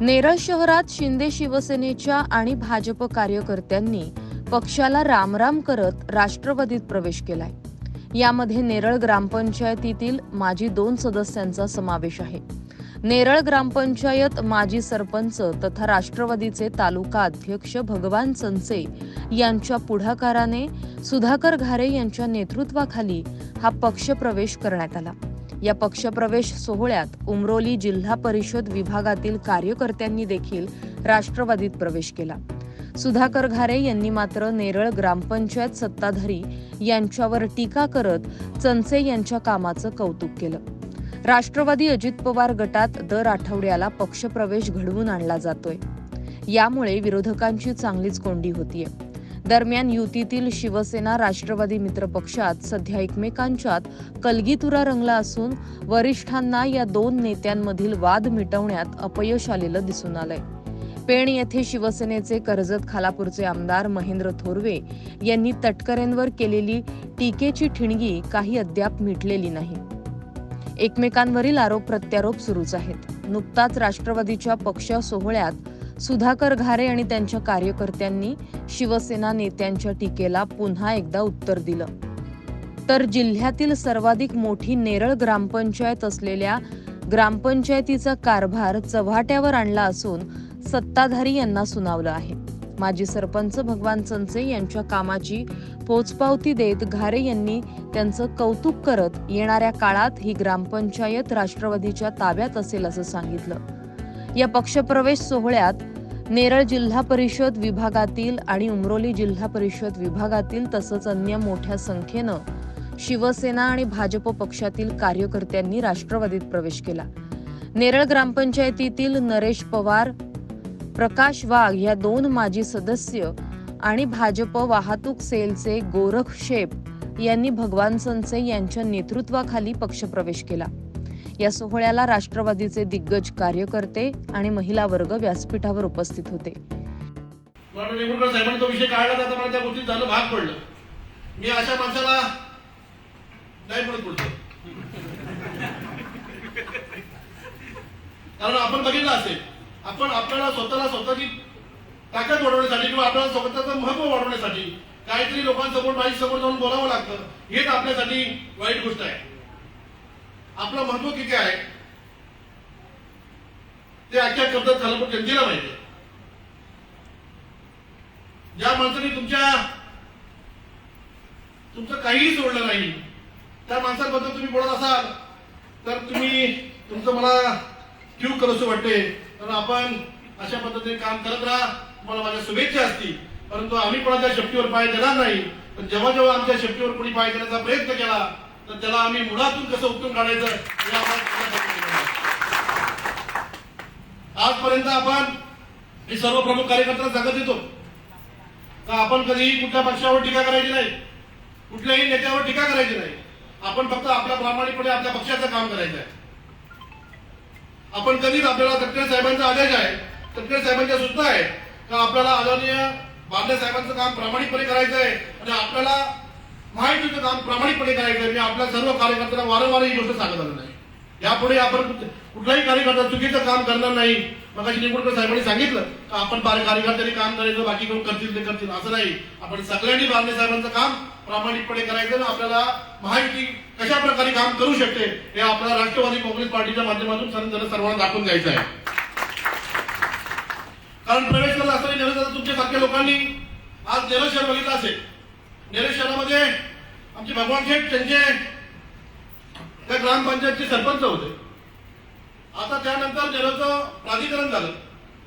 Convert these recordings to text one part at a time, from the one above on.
नेरळ शहरात शिंदे शिवसेनेच्या आणि भाजप कार्यकर्त्यांनी पक्षाला रामराम करत राष्ट्रवादीत प्रवेश केलाय. यामध्ये नेरळ ग्रामपंचायतीतील माजी दोन सदस्यांचा समावेश आहे. नेरळ ग्रामपंचायत माजी सरपंच तथा राष्ट्रवादीचे तालुका अध्यक्ष भगवान संसे यांच्या पुढाकाराने सुधाकर घारे यांच्या नेतृत्वाखाली हा पक्ष प्रवेश करण्यात आला. या पक्षप्रवेश सोहळ्यात उमरोली जिल्हा परिषद विभागातील कार्यकर्त्यांनी देखील राष्ट्रवादीत प्रवेश केला. सुधाकर घारे यांनी मात्र नेरळ ग्रामपंचायत सत्ताधारी यांच्यावर टीका करत चंचे यांच्या कामाचं कौतुक केलं. राष्ट्रवादी अजित पवार गटात दर आठवड्याला पक्षप्रवेश घडवून आणला जातोय. यामुळे विरोधकांची चांगलीच कोंडी होतीये. दरम्यान युतीतील शिवसेना राष्ट्रवादी मित्र पक्षात सध्या एकमेकांच्यात कलगीतुरा रंगला असून वरिष्ठांना या दोन नेत्यांमधील वाद मिटवण्यात अपयश आलेलं दिसून आलंय. पेण येथे शिवसेनेचे कर्जत खालापूरचे आमदार महेंद्र थोरवे यांनी तटकरेंवर केलेली टीकेची ठिणगी काही अद्याप मिटलेली नाही. एकमेकांवरील आरोप प्रत्यारोप सुरूच आहेत. नुकताच राष्ट्रवादीच्या पक्ष सोहळ्यात सुधाकर घारे आणि त्यांच्या कार्यकर्त्यांनी शिवसेना नेत्यांच्या टीकेला पुन्हा एकदा उत्तर दिलं. तर जिल्ह्यातील सर्वाधिक मोठी नेरळ ग्रामपंचायत असलेल्या ग्रामपंचायतीचा कारभार चव्हाट्यावर आणला असून सत्ताधारी यांना सुनावलं आहे. माजी सरपंच भगवान चंचे यांच्या कामाची पोचपावती देत घारे यांनी त्यांचं कौतुक करत येणाऱ्या काळात ही ग्रामपंचायत राष्ट्रवादीच्या ताब्यात असेल असं सांगितलं. या पक्षप्रवेश सोहळ्यात नेरळ जिल्हा परिषद विभागातील आणि उमरोली जिल्हा परिषद विभागातील तसंच अन्य मोठ्या संख्येनं शिवसेना आणि भाजप पक्षातील कार्यकर्त्यांनी राष्ट्रवादीत प्रवेश केला. नेरळ ग्रामपंचायतीतील नरेश पवार प्रकाश वाघ या दोन माजी सदस्य आणि भाजप वाहतूक सेलचे गोरख शेप यांनी भगवान संचे यांच्या नेतृत्वाखाली पक्षप्रवेश केला. या सोहळ्याला राष्ट्रवादीचे दिग्गज कार्यकर्ते आणि महिला वर्ग व्यासपीठावर उपस्थित होते. साहेबांनी तो विषय काढला तर मला त्या गोष्टीत झालं भाग पडलं. मी अशा माणसाला नाही म्हणत पुढचं. कारण आपण बघितलं असेल आपण आपल्याला स्वतःला स्वतःची ताकद वाढवण्यासाठी किंवा आपल्याला स्वतःचं महत्त्व वाढवण्यासाठी काहीतरी लोकांसमोर माझी समोर जाऊन बोलावं लागतं. हेच आपल्यासाठी वाईट गोष्ट आहे. आपलं महत्त्व किती आहे? ते अख्ख्या झालं पण जनतेला माहिती ज्या माणसाने तुमच्या तुमचं काहीही सोडलं नाही त्या माणसाबद्दल तुम्ही बोलत असाल तर तुम्ही तुमचं मला क्यू करसं वाटते. तर आपण अशा पद्धतीने काम करत राहा. तुम्हाला माझ्या शुभेच्छा असतील. परंतु आम्ही कोणाच्या शक्तीवर पाय देणार नाही. पण जेव्हा जेव्हा आमच्या शक्तीवर कोणी पाय देण्याचा प्रयत्न केला तर त्याला आम्ही मुळातून कसं उतरून काढायचं हे आजपर्यंत आपण हे सर्व प्रमुख कार्यकर्त्यांना सांगत येतो. का आपण कधीही कुठल्या पक्षावर टीका करायची नाही. कुठल्याही नेत्यावर टीका करायची नाही. आपण फक्त आपल्या प्रामाणिकपणे आपल्या पक्षाचं काम करायचं आहे. आपण कधीच आपल्याला तटकरे साहेबांचा आदेश आहे तटकरे साहेबांच्या सूचना आहे का आपल्याला आदरणीय बांधे साहेबांचं काम प्रामाणिकपणे करायचं आहे आणि आपल्याला माहितीचं काम प्रामाणिकपणे करायचं आहे मी आपल्या सर्व कार्यकर्त्यांना वारंवार ही गोष्ट सांगत आलो नाही. यापुढे आपण कुठलाही कार्यकर्ता चुकीचं काम करणार नाही. मग निंबुडकर साहेबांनी सांगितलं का आपण कार्यकर्त्यांनी काम करायचं बाकी कोण करतील ते करतील असं नाही. आपण सगळ्यांनी बांधे साहेबांचं काम प्रामाणिकपणे करायचं आपल्याला माहिती कशा प्रकारे काम करू शकते हे आपल्याला राष्ट्रवादी काँग्रेस पार्टीच्या माध्यमातून सर्वांना दाखवून द्यायचं आहे. कारण प्रवेश करत असताना तुमच्यासारख्या लोकांनी आज नेरळ शहर बघितलं असेल. नेरळ शहरामध्ये आमचे भगवान शेठ त्यांचे त्या ग्रामपंचायतचे सरपंच होते. आता त्यानंतर नेरळचं प्राधिकरण झालं.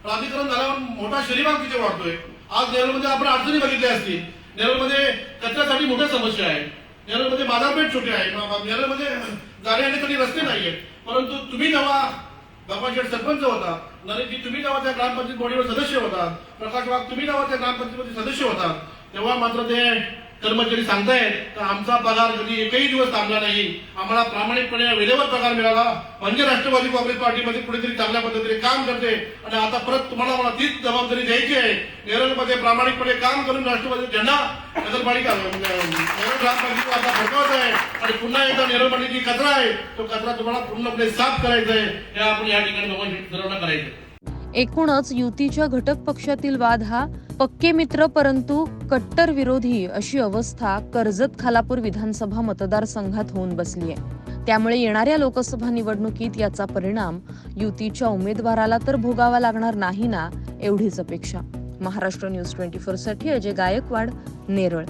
प्राधिकरण झाल्यावर मोठा शरीबाग तिथे वाढतोय. आज नेरळमध्ये आपण अडचणी बघितल्या असतील. नेरळमध्ये कचऱ्यासाठी मोठ्या समस्या आहे नेरळमध्ये बाजारपेठ छोटी आहे. म- जाणे जाण्या कधी रस्ते नाहीये परंतु तुम्ही जेव्हा भगवान शेठ सरपंच होता नरेशजी तुम्ही जेव्हा त्या ग्रामपंचायत बॉडीवर सदस्य होता प्रकाश वाघ तुम्ही जेव्हा त्या ग्रामपंचायतीमध्ये सदस्य होता तेव्हा मात्र ते कर्मचारी सांगतायत तर आमचा पगार कधी एकही दिवस थांबला नाही. आम्हाला प्रामाणिकपणे वेळेवर पगार मिळाला म्हणजे राष्ट्रवादी काँग्रेस पार्टीमध्ये कुठेतरी चांगल्या पद्धतीने काम करते. आणि आता परत तुम्हाला मला तीच जबाबदारी द्यायची आहे. नेरळमध्ये प्रामाणिकपणे काम करून राष्ट्रवादी झेंडा नगरपालिका आता फडकवत आहे. आणि पुन्हा एकदा नेरळमध्ये जी कचरा आहे तो कचरा तुम्हाला पूर्णपणे साफ करायचा आहे. हे आपण या ठिकाणी करायचं एकूणच युतीच्या घटक पक्षातील वाद हा पक्के मित्र परंतु कट्टर विरोधी अशी अवस्था कर्जत खालापूर विधानसभा मतदारसंघात होऊन बसली आहे त्यामुळे येणाऱ्या लोकसभा निवडणुकीत याचा परिणाम युतीच्या उमेदवाराला तर भोगावा लागणार नाही ना एवढीच अपेक्षा. महाराष्ट्र न्यूज ट्वेंटी फोरसाठी अजय गायकवाड नेरळ.